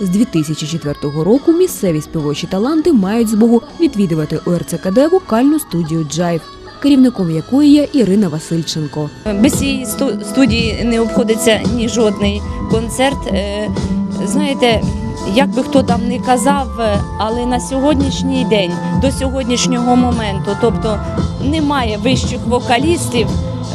З 2004 року місцеві співочі таланти мають змогу відвідувати ОРЦКД вокальну студію Джайв, керівником якої є Ірина Васильченко. Без цієї сту- студії не обходиться ні жодний концерт. Е, Знаєте, як би хто там не казав, е, але на сьогоднішній день, до сьогоднішнього моменту, тобто немає вищих вокалістів,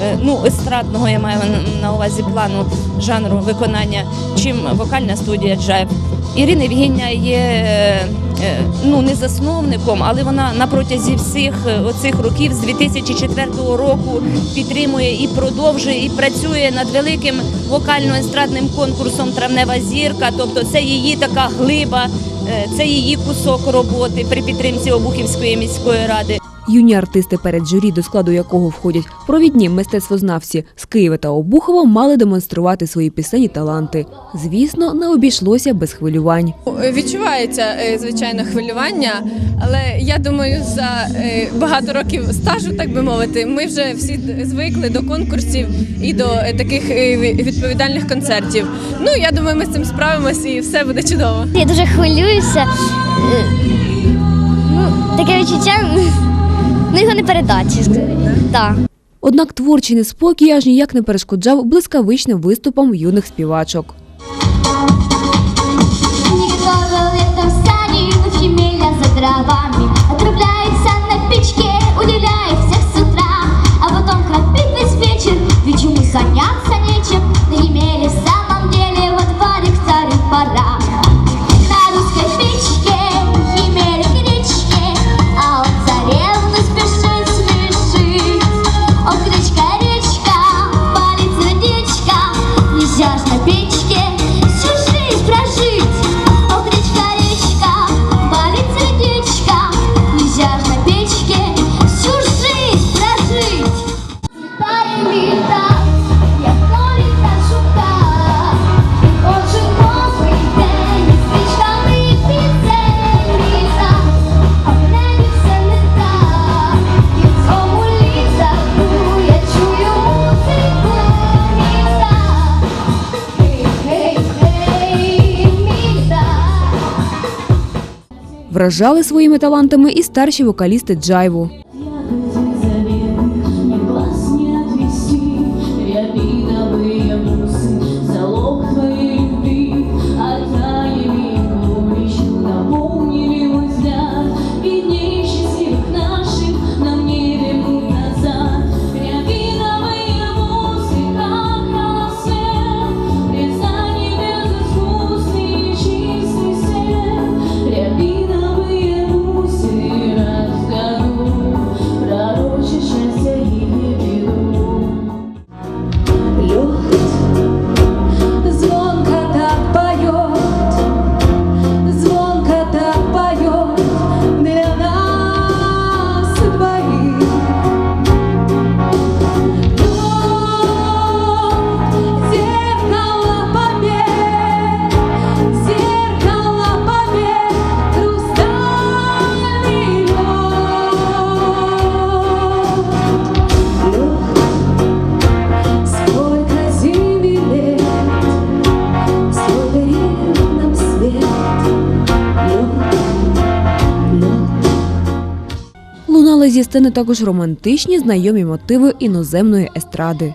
е, ну естрадного я маю на увазі плану жанру виконання, чим вокальна студія Джайв. Ірина Євгенія є е, е, ну не засновником, але вона на протязі всіх е, оцих років з 2004 року підтримує і продовжує, і працює над великим вокально-естрадним конкурсом Травнева зірка. Тобто це її така глиба, це її кусок роботи при підтримці Обухівської міської ради. Юні артисти перед журі, до складу якого входять провідні мистецтвознавці з Києва та Обухова, мали демонструвати свої пісені таланти. Звісно, не обійшлося без хвилювань. Відчувається е, звичайно хвилювання, але я думаю, за е, багато років стажу, так би мовити, ми вже всі звикли до конкурсів і до е, таких відповідальних концертів. Ну я думаю, ми з цим справимось і все буде чудово. Я дуже хвилююся. Ну, таке відчуття, ну його не передачі. Так. Однак творчий неспокій аж ніяк не перешкоджав блискавичним виступам юних співачок. Ніхто готовил в сани, но химеля Вражали своїми талантами і старші вокалісти Джайву. Лунали зі сцени також романтичні знайомі мотиви іноземної естради.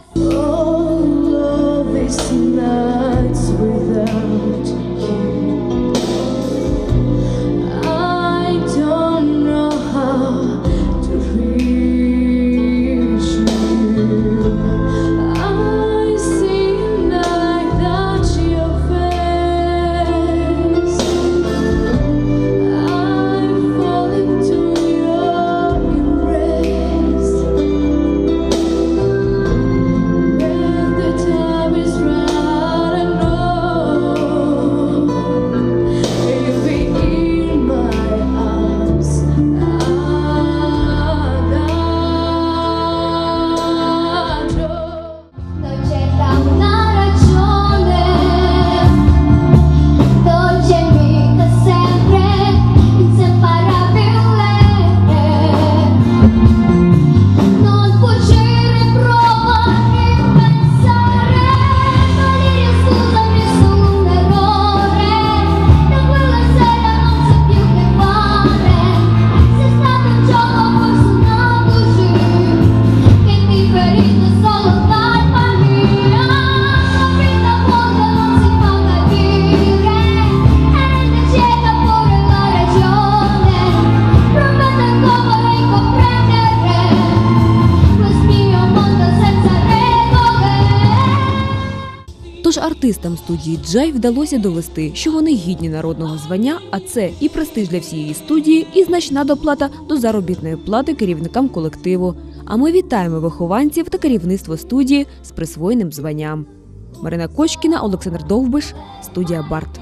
Тож артистам студії Джай вдалося довести, що вони гідні народного звання, а це і престиж для всієї студії, і значна доплата до заробітної плати керівникам колективу. А ми вітаємо вихованців та керівництво студії з присвоєним званням. Марина Кочкіна, Олександр Довбиш, студія Барт.